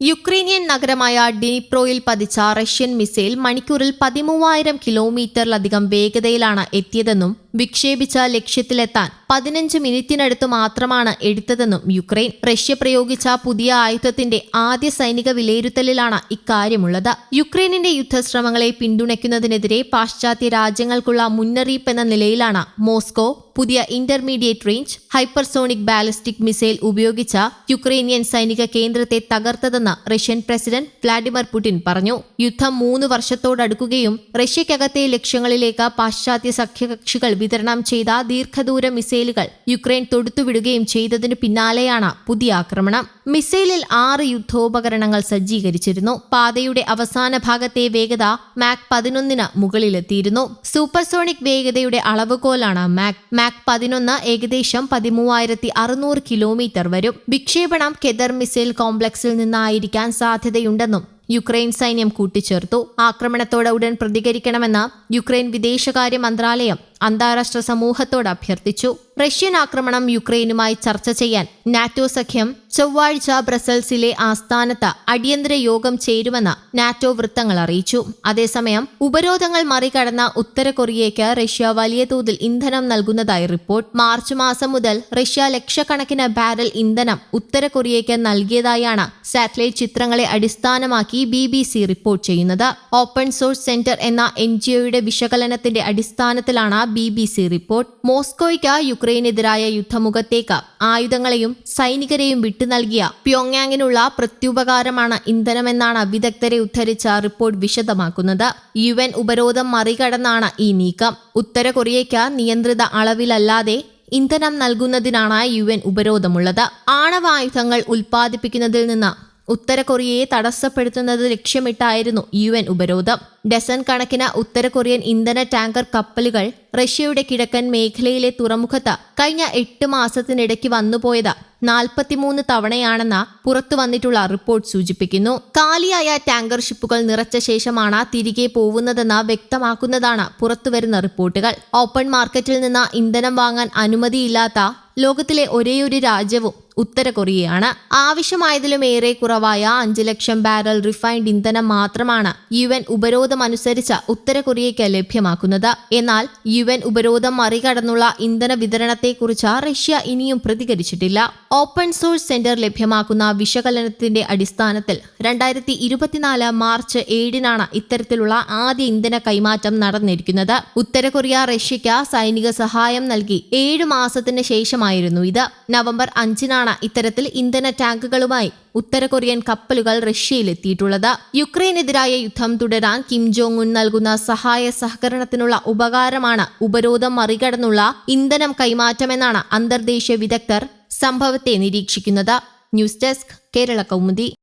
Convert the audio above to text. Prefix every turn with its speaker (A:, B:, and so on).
A: Ukrainian നഗരമായ ഡിനിപ്രോയിൽ പതിച്ച Russian missile മണിക്കൂറിൽ പതിമൂവായിരം കിലോമീറ്ററിലധികം വേഗതയിലാണ് എത്തിയതെന്നും വിക്ഷേപിച്ച ലക്ഷ്യത്തിലെത്താൻ പതിനഞ്ച് മിനിറ്റിനടുത്ത് മാത്രമാണ് എടുത്തതെന്നും യുക്രൈൻ റഷ്യ പ്രയോഗിച്ച പുതിയ ആയുധത്തിന്റെ ആദ്യ സൈനിക വിലയിരുത്തലിലാണ് ഇക്കാര്യമുള്ളത്. യുക്രൈനിന്റെ യുദ്ധശ്രമങ്ങളെ പിന്തുണയ്ക്കുന്നതിനെതിരെ പാശ്ചാത്യ രാജ്യങ്ങൾക്കുള്ള മുന്നറിയിപ്പ് എന്ന നിലയിലാണ് മോസ്കോ പുതിയ intermediate range hypersonic ballistic missile ഉപയോഗിച്ച യുക്രൈനിയൻ സൈനിക കേന്ദ്രത്തെ തകർത്തതെന്ന് റഷ്യൻ പ്രസിഡന്റ് വ്ളാഡിമിർ പുടിൻ പറഞ്ഞു. യുദ്ധം മൂന്ന് വർഷത്തോടടുക്കുകയും റഷ്യക്കകത്തെ ലക്ഷ്യങ്ങളിലേക്ക് പാശ്ചാത്യ സഖ്യകക്ഷികൾ വിതരണം ചെയ്ത ദീർഘദൂര മിസൈലുകൾ യുക്രൈൻ തൊടുത്തുവിടുകയും ചെയ്തതിനു പിന്നാലെയാണ് പുതിയ ആക്രമണം. മിസൈലിൽ ആറ് യുദ്ധോപകരണങ്ങൾ സജ്ജീകരിച്ചിരുന്നു. പാതയുടെ അവസാന ഭാഗത്തെ വേഗത മാക് പതിനൊന്നിന് മുകളിലെത്തിയിരുന്നു. സൂപ്പർസോണിക് വേഗതയുടെ അളവുകോലാണ് മാക്. മാക് പതിനൊന്ന് ഏകദേശം പതിമൂവായിരത്തി അറുന്നൂറ് കിലോമീറ്റർ വരും. വിക്ഷേപണം കെദർ മിസൈൽ കോംപ്ലക്സിൽ നിന്നായിരിക്കാൻ സാധ്യതയുണ്ടെന്നും യുക്രൈൻ സൈന്യം കൂട്ടിച്ചേർത്തു. ആക്രമണത്തോട് ഉടൻ പ്രതികരിക്കണമെന്ന് യുക്രൈൻ വിദേശകാര്യ മന്ത്രാലയം അന്താരാഷ്ട്ര സമൂഹത്തോട് അഭ്യർത്ഥിച്ചു. റഷ്യൻ ആക്രമണം യുക്രൈനുമായി ചർച്ച ചെയ്യാൻ നാറ്റോ സഖ്യം ചൊവ്വാഴ്ച ബ്രസൽസിലെ ആസ്ഥാനത്ത് അടിയന്തര യോഗം ചേരുമെന്ന് നാറ്റോ വൃത്തങ്ങൾ അറിയിച്ചു. അതേസമയം ഉപരോധങ്ങൾ മറികടന്ന ഉത്തര കൊറിയയ്ക്ക് റഷ്യ വലിയ തോതിൽ ഇന്ധനം നൽകുന്നതായി റിപ്പോർട്ട്. മാർച്ച് മാസം മുതൽ റഷ്യ ലക്ഷക്കണക്കിന് ബാരൽ ഇന്ധനം ഉത്തര കൊറിയയ്ക്ക് നൽകിയതായാണ് സാറ്റലൈറ്റ് ചിത്രങ്ങളെ അടിസ്ഥാനമാക്കി ബി ബി സി റിപ്പോർട്ട് ചെയ്യുന്നത്. ഓപ്പൺ സോഴ്സ് സെന്റർ എന്ന എൻ ജി ഒയുടെ വിശകലനത്തിന്റെ അടിസ്ഥാനത്തിലാണ് ബി ബി സി റിപ്പോർട്ട്. മോസ്കോയ്ക്ക് യുക്രൈനെതിരായ യുദ്ധമുഖത്തേക്ക് ആയുധങ്ങളെയും സൈനികരെയും വിട്ടു നൽകിയ പ്യോങ്യാങ്ങിനുള്ള പ്രത്യുപകാരമാണ് ഇന്ധനമെന്നാണ് വിദഗ്ധരെ ഉദ്ധരിച്ച റിപ്പോർട്ട് വിശദമാക്കുന്നത്. യു എൻ ഉപരോധം മറികടന്നാണ് ഈ നീക്കം. ഉത്തര കൊറിയയ്ക്ക് നിയന്ത്രിത അളവിലല്ലാതെ ഇന്ധനം നൽകുന്നതിനാണ് യു എൻ ഉപരോധമുള്ളത്. ആണവായുധങ്ങൾ ഉൽപ്പാദിപ്പിക്കുന്നതിൽ നിന്ന് ഉത്തര കൊറിയയെ തടസ്സപ്പെടുത്തുന്നത് ലക്ഷ്യമിട്ടായിരുന്നു യു എൻ ഉപരോധം. ഡസൻ കണക്കിന് ഉത്തര കൊറിയൻ ഇന്ധന ടാങ്കർ കപ്പലുകൾ റഷ്യയുടെ കിഴക്കൻ മേഖലയിലെ തുറമുഖത്ത് കഴിഞ്ഞ എട്ട് മാസത്തിനിടയ്ക്ക് വന്നുപോയത് നാൽപ്പത്തിമൂന്ന് തവണയാണെന്ന് പുറത്തു വന്നിട്ടുള്ള റിപ്പോർട്ട് സൂചിപ്പിക്കുന്നു. കാലിയായ ടാങ്കർ ഷിപ്പുകൾ നിറച്ച ശേഷമാണ് തിരികെ പോകുന്നതെന്ന് വ്യക്തമാക്കുന്നതാണ് പുറത്തുവരുന്ന റിപ്പോർട്ടുകൾ. ഓപ്പൺ മാർക്കറ്റിൽ നിന്ന് ഇന്ധനം വാങ്ങാൻ അനുമതിയില്ലാത്ത ലോകത്തിലെ ഒരേയൊരു രാജ്യവും ഉത്തര കൊറിയയാണ്. ആവശ്യമായതിലും ഏറെ കുറവായ അഞ്ച് ലക്ഷം ബാരൽ റിഫൈൻഡ് ഇന്ധനം മാത്രമാണ് യു എൻ ഉപരോധമനുസരിച്ച് ഉത്തര കൊറിയയ്ക്ക് ലഭ്യമാക്കുന്നത്. എന്നാൽ യു എൻ ഉപരോധം മറികടന്നുള്ള ഇന്ധന വിതരണത്തെക്കുറിച്ച് റഷ്യ ഇനിയും പ്രതികരിച്ചിട്ടില്ല. ഓപ്പൺ സോഴ്സ് സെന്റർ ലഭ്യമാക്കുന്ന വിശകലനത്തിന്റെ അടിസ്ഥാനത്തിൽ രണ്ടായിരത്തി ഇരുപത്തിനാല് മാർച്ച് ഏഴിനാണ് ഇത്തരത്തിലുള്ള ആദ്യ ഇന്ധന കൈമാറ്റം നടന്നിരിക്കുന്നത്. ഉത്തര കൊറിയ റഷ്യയ്ക്ക് സൈനിക സഹായം നൽകി ഏഴു മാസത്തിന് ശേഷമായിരുന്നു ഇത്. നവംബർ അഞ്ചിനാണ് ഇത്തരത്തിൽ ഇന്ധന ടാങ്കുകളുമായി ഉത്തര കൊറിയൻ കപ്പലുകൾ റഷ്യയിലെത്തിയിട്ടുള്ളത്. യുക്രൈനെതിരായ യുദ്ധം തുടരാൻ കിം ജോങ് ഉൻ നൽകുന്ന സഹായ സഹകരണത്തിനുള്ള ഉപകാരമാണ് ഉപരോധം മറികടന്നുള്ള ഇന്ധനം കൈമാറ്റമെന്നാണ് അന്തർദേശീയ വിദഗ്ധർ സംഭവത്തെ നിരീക്ഷിക്കുന്നത്. News desk Kerala Kaumudi.